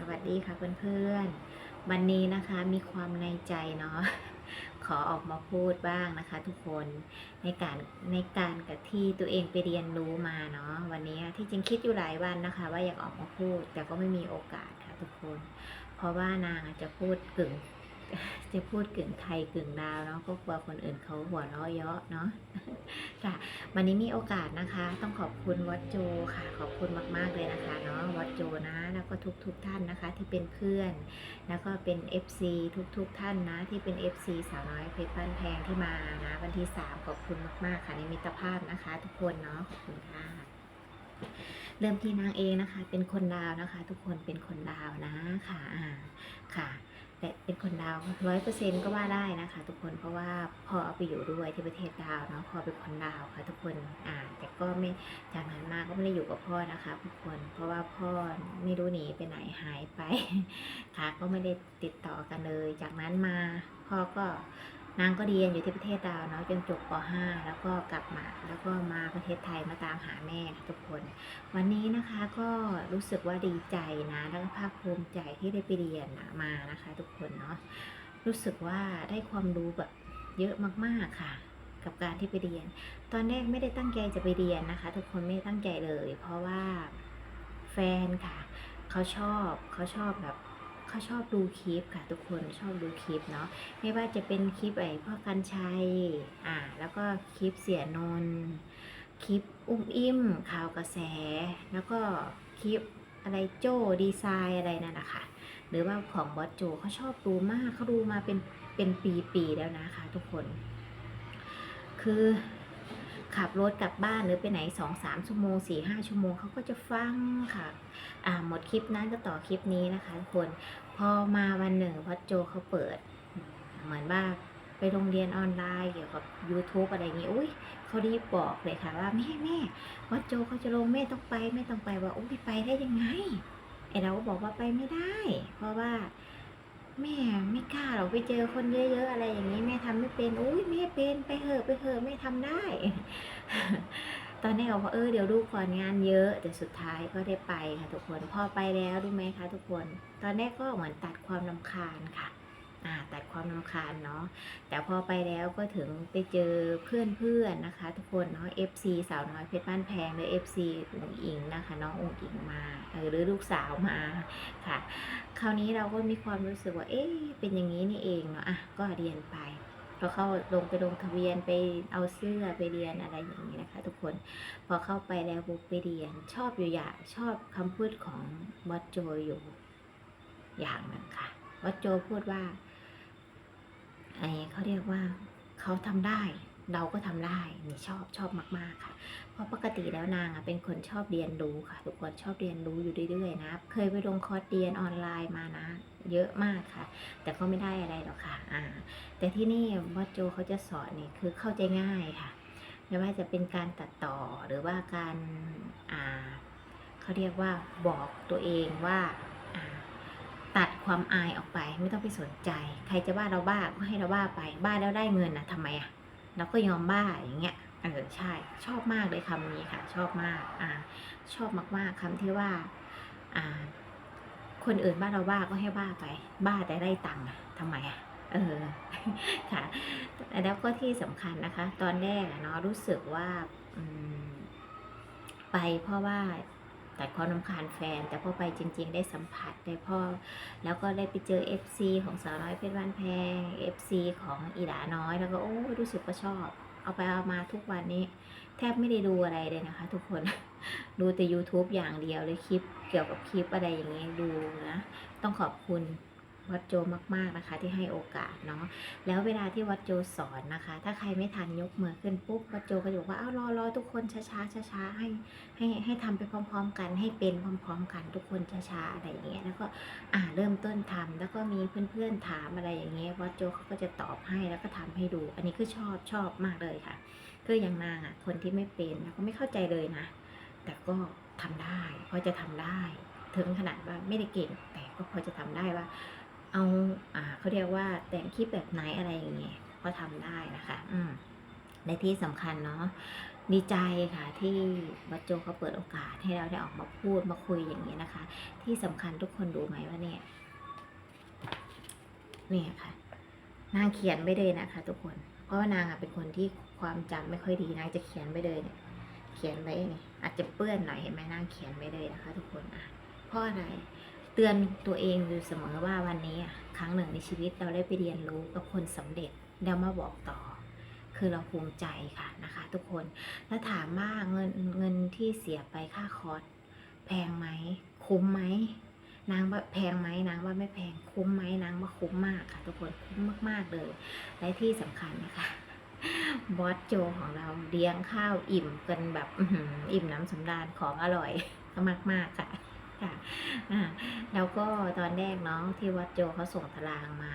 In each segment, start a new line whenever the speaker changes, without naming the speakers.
สวัสดีค่ะเพื่อนๆ วันนี้นะคะมีความในใจเนาะขอออกมาพูดบ้างนะคะ ทุกคนในการในการกับที่ตัวเองไปเรียนรู้มาเนาะวันนี้ที่จริงคิดอยู่หลายวันนะคะ ว่าอยากออกมาพูดแต่ก็ไม่มีโอกาสค่ะทุกคน เพราะว่านางจจะพูดกึ่ง จะพูดกึ่งไทยกึ่งดาวเนาะก็กลัวคนอื่นเขาหัวเราะเยาะเนาะค่ะ วันนี้มีโอกาสนะคะ ต้องขอบคุณวัดโจค่ะ ขอบคุณมากๆเลยนะคะเนาะวัดโจนะ แล้วก็ทุกๆทท่านนะคะ ที่เป็นเพื่อน แล้วก็เป็น FC ทุกๆทท่านนะ ที่เป็น FC สาวน้อยเพชรบ้านแพงที่มานะ วันที่ 3 ขอบคุณมากๆค่ะในมิตรภาพนะคะ ทุกคนเนาะขอบคุณค่ะเริ่มที่นางเองนะคะ เป็นคนลาวนะคะ ทุกคนเป็นคนลาวนะค่ะค่ะ เป็นคนลาวร้อยเปอร์เซ็นต์ก็ว่าได้นะคะ ทุกคนเพราะว่าพ่อเอาไปอยู่ด้วยที่ประเทศลาวเนาะพ่อเป็นคนลาวค่ะทุกคนอ่าแต่ก็ไม่จากนั้นมาก็ไม่ได้อยู่กับพ่อนะคะ ทุกคน เพราะว่าพ่อไม่รู้หนีไปไหนหายไปค่ะก็ไม่ได้ติดต่อกันเลย จากนั้นมาพ่อก็ นางก็เรียนอยู่ที่ประเทศลาวเนาะจนจบป .5 แล้วก็กลับมาแล้วก็มาประเทศไทยมาตามหาแม่ทุกคน วันนี้นะคะก็รู้สึกว่าดีใจนะแล้วก็ภาคภูมิใจที่ได้ไปเรียนมานะคะ ทุกคนเนาะรู้สึกว่าได้ความรู้แบบเยอะมากๆค่ะ กับการที่ไปเรียน ตอนแรกไม่ได้ตั้งใจจะไปเรียนนะคะ ทุกคนไม่ได้ตั้งใจเลย เพราะว่าแฟนค่ะ เขาชอบเขาชอบแบบ เขาชอบดูคลิปค่ะทุกคนชอบดูคลิปเนาะไม่ว่าจะเป็นคลิปไอ้พ่อกันชัยอ่าแล้วก็คลิปเสียนนคลิปอุ้มอิ่มข่าวกระแส แล้วก็คลิปอะไรโจ้ดีไซน์อะไรนั่นนะคะหรือว่าของบอสโจเขาชอบดูมากเขาดูมาเป็นเป็นปีๆแล้วนะคะ ทุกคน คือขับรถกลับบ้านหรือไปไหนสองสามชั่วโมงสี่ห้าชั่วโมงเขาก็จะฟังค่ะ อ่าหมดคลิปนั้นก็ต่อคลิปนี้นะคะทุกคน พอมาวันหนึ่งบอโจเขาเปิด เหมือนว่าไปโรงเรียนออนไลน์เกี่ยวกับ YouTube อะไรอย่างงี้ อุ้ยเขารีบบอกเลยค่ะว่าแม่แม่วัดโจเขาจะลงแม่ต้องไปแม่ต้องไปว่าโอ้ยไปได้ยังไงไอเราก็บอกว่าไปไม่ได้ เพราะว่า แม่ไม่กล้าหรอกไปเจอคนเยอะๆอะไรอย่างนี้แม่ทำไม่เป็นอุ้ยแม่เป็นไปเถอะไปเถอะแม่ทำได้ ตอนแรกเราก็เออเดี๋ยวดูก่อนงานเยอะ แต่สุดท้ายก็ได้ไปค่ะทุกคนพอไปแล้วรู้ไหมคะทุกคน ตอนแรกก็เหมือนตัดความลำคาญค่ะตัดความลำคาญเนาะแต่พอไปแล้วก็ถึงไปเจอเพื่อนๆนนะคะ ทุกคนเนาะ FC สาวน้อยเพชรบ้านแพงหรือ FC อุ๋งอิงนะคะน้องอุ๋งอิงมาหรือลูกสาวมาค่ะ คราวนี้เราก็มีความรู้สึกว่าเอ๊ะเป็นอย่างนี้นี่เองเนาะอะก็เรียนไป พอเข้าลงไปลงทะเบียนไปเอาเสื้อไปเรียนอะไรอย่างนี้นะคะ ทุกคนพอเข้าไปแล้วปุ๊บไปเรียน ชอบอยู่อย่างชอบคำพูดของมอสโจอยู่อย่างหนึ่งค่ะมอสโจพูดว่าไอ้เขาเรียกว่าเขาทำได้ เราก็ทำได้นี่ชอบชอบมาก ๆค่ะ เพราะปกติแล้วนางอะเป็นคนชอบเรียนรู้ค่ะ ทุกคนชอบเรียนรู้อยู่เรื่อยๆนะ เคยไปลงคอร์สเรียนออนไลน์มานะ เยอะมากค่ะ แต่ก็ไม่ได้อะไรหรอกค่ะอ่าแต่ที่นี่วัดโจเขาจะสอนนี่คือเข้าใจง่ายค่ะ ไม่ว่าจะเป็นการตัดต่อหรือว่าการอ่าเขาเรียกว่าบอกตัวเองว่าอ่าตัดความอายออกไปไม่ต้องไปสนใจ ใครจะว่าเราบ้าก็ให้เราบ้าไปบ้าแล้วได้เงินนะทำไมอะ เราก็ยอมบ้าอย่างเงี้ยเออใช่ ชอบมากเลยคำนี้ค่ะ ชอบมากอ่าชอบมากๆคำที่ว่าอ่า คนอื่นบ้าเราบ้าก็ให้บ้าไป บ้าแต่ได้ตังค์ทำไมอะเออค่ะ แล้วก็ที่สำคัญนะคะ ตอนแรกเนาะรู้สึกว่าอืมไปเพราะว่า แต่ความรำคาญแฟน แต่พอไปจริง ๆ ได้สัมผัสได้พ่อ แล้วก็ได้ไปเจอ FC ของสาวน้อยเพชรบ้านแพง FC ของอีหลาน้อย แล้วก็โอ้รู้สึกว่าชอบ เอาไปเอามาทุกวันนี้ แทบไม่ได้ดูอะไรเลยนะคะ ทุกคน ดูแต่ YouTube อย่างเดียวเลยคลิปเกี่ยวกับคลิปอะไรอย่างเงี้ยดูนะ ต้องขอบคุณ วัดโจมากๆนะคะ ที่ให้โอกาสเนาะแล้วเวลาที่วัดโจสอนนะคะ ถ้าใครไม่ทันยกมือขึ้นปุ๊บวัดโจก็จะบอกว่าเอารอรอทุกคนช้าช้าช้าช้าๆให้ให้ให้ทำไปพร้อม ๆ กันให้เป็นพร้อม ๆ กันทุกคนช้าๆอะไรอย่างเงี้ยแล้วก็อ่าเริ่มต้นทำแล้วก็มีเพื่อนๆถามอะไรอย่างเงี้ยวัดโจเขาก็จะตอบให้แล้วก็ทำให้ดู อันนี้คือชอบชอบมากเลยค่ะ คืออย่างนางอะคนที่ไม่เป็นแล้วก็ไม่เข้าใจเลยนะ แต่ก็ทำได้พอจะทำได้ ถึงขนาดว่าไม่ได้เก่งแต่ก็พอจะทำได้ว่า เอาอ่าเขาเรียกว่าแต่งคลิปแบบไหนอะไรอย่างเงี้ยก็ทำได้นะคะ อืมในที่สำคัญเนาะดีใจค่ะที่บัจโจเขาเปิดโอกาสให้เราได้ออกมาพูดมาคุยอย่างนี้นะคะ ที่สำคัญทุกคนดูไหมว่าเนี่ยเนี่ยค่ะ นางเขียนไปเลยนะคะ ทุกคนเพราะว่านางอะเป็นคนที่ความจำไม่ค่อยดีนางจะเขียนไปเลยเนี่ย เขียนไว้เนี่ยอาจจะเปื้อนหน่อยเห็นไหมนางเขียนไปเลยนะคะ ทุกคนอะเพราะอะไร เตือนตัวเองอยู่เสมอว่าวันนี้อะครั้งหนึ่งในชีวิตเราได้ไปเรียนรู้กับคนสำเร็จแล้วมาบอกต่อ คือเราภูมิใจค่ะนะคะ ทุกคนแล้วถามว่าเงินเงินที่เสียไปค่าคอร์สแพงไหมคุ้มไหมนางว่าแพงไหมนางว่าไม่แพงคุ้มไหมนางว่าคุ้มมากค่ะ ทุกคนคุ้มมากๆเลย และที่สำคัญนะคะบอสโจของเราเลี้ยงข้าวอิ่มกันแบบอิ่มน้ำสำราญของอร่อยมากๆค่ะ แล้วก็ตอนแรกเนาะที่วัดโจเขาส่งตารางมา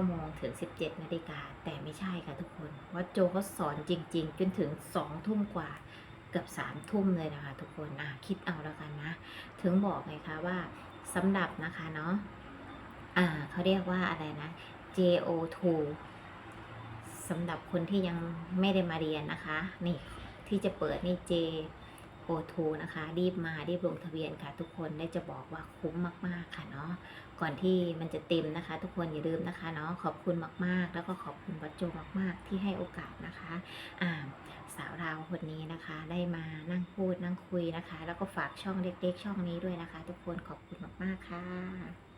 9โมงถึง 17นาฬิกาแต่ไม่ใช่ค่ะทุกคน วัดโจเขาสอนจริง ๆ จนถึง2ทุ่มกว่าเกือบ3ทุ่มเลยนะคะ ทุกคนอะคิดเอาแล้วกันนะ ถึงบอกไงคะว่าสำหรับนะคะเนาะอ่าเขาเรียกว่าอะไรนะ JO2 สำหรับคนที่ยังไม่ได้มาเรียนนะคะ นี่ที่จะเปิดนี่ โอทูนะคะ รีบมารีบลงทะเบียนค่ะ ทุกคนได้จะบอกว่าคุ้มมาก ๆ ค่ะเนาะก่อนที่มันจะเต็มนะคะ ทุกคนอย่าลืมนะคะเนาะขอบคุณมาก ๆ แล้วก็ขอบคุณวัดโจมาก ๆ ที่ให้โอกาสนะคะอ่าสาวราวคนนี้นะคะ ได้มานั่งพูดนั่งคุยนะคะ แล้วก็ฝากช่องเล็กๆช่องนี้ด้วยนะคะ ทุกคนขอบคุณมาก ๆ ค่ะ